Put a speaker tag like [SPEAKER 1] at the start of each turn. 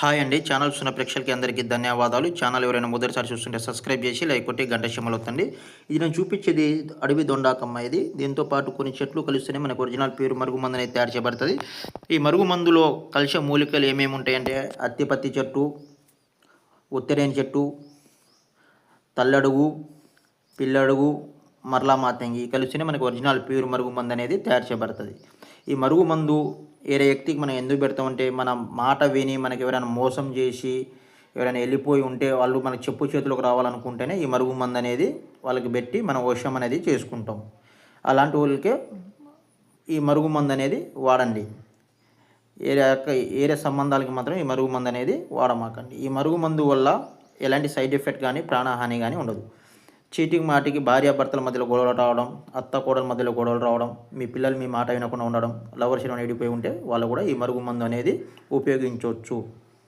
[SPEAKER 1] Hi అండి. Channel చూసిన ప్రేక్షకులకి అందరికీ ధన్యవాదాలు. ఛానల్ ఎవరైనా మొదటిసారి చూస్తుంటే సబ్స్క్రైబ్ చేసి లైక్ కొట్టి గంట సిమ్మలు వస్తుంది ఇది నేను చూపించేది అడవి దొండాకమ్మ ఇది. దీంతో పాటు కొన్ని చెట్లు కలిస్తేనే మనకు ఒరిజినల్ పేరు మరుగు మందు అనేది తయారు చేయబడుతుంది. ఈ మరుగు మందులో కలిసే మూలికలు ఏమేమి ఉంటాయంటే అత్తిపత్తి చెట్టు ఉత్తరేని చెట్టు తల్లడుగు పిల్లడుగు మరలా మాతంగి. కలిస్తేనే మనకు ఒరిజినల్ ప్యూర్ మరుగు మందు అనేది తయారు చేయబడుతుంది. ఈ మరుగు మందు వేరే వ్యక్తికి మనం ఎందుకు పెడతామంటే మన మాట విని మనకి ఎవరైనా మోసం చేసి ఎవరైనా వెళ్ళిపోయి ఉంటే వాళ్ళు మనకి చెప్పు చేతులకు రావాలనుకుంటేనే ఈ మరుగు మందు అనేది వాళ్ళకి పెట్టి మనం వశం అనేది చేసుకుంటాం. అలాంటి వాళ్ళకే ఈ మరుగు మందు అనేది వాడండి. ఏరే ఏరే సంబంధాలకి మాత్రం ఈ మరుగు మందు అనేది వాడమాకండి. ఈ మరుగు మందు వల్ల ఎలాంటి సైడ్ ఎఫెక్ట్ కానీ ప్రాణహాని కానీ ఉండదు. చీటికి మాటికి భార్యాభర్తల మధ్యలో గొడవలు రావడం అత్త కోడల మధ్యలో గొడవలు రావడం మీ పిల్లలు మీ మాట వినకుండా ఉండడం లవర్స్ విడిపోయి ఉంటే వాళ్ళు కూడా ఈ మరుగు మందు అనేది ఉపయోగించవచ్చు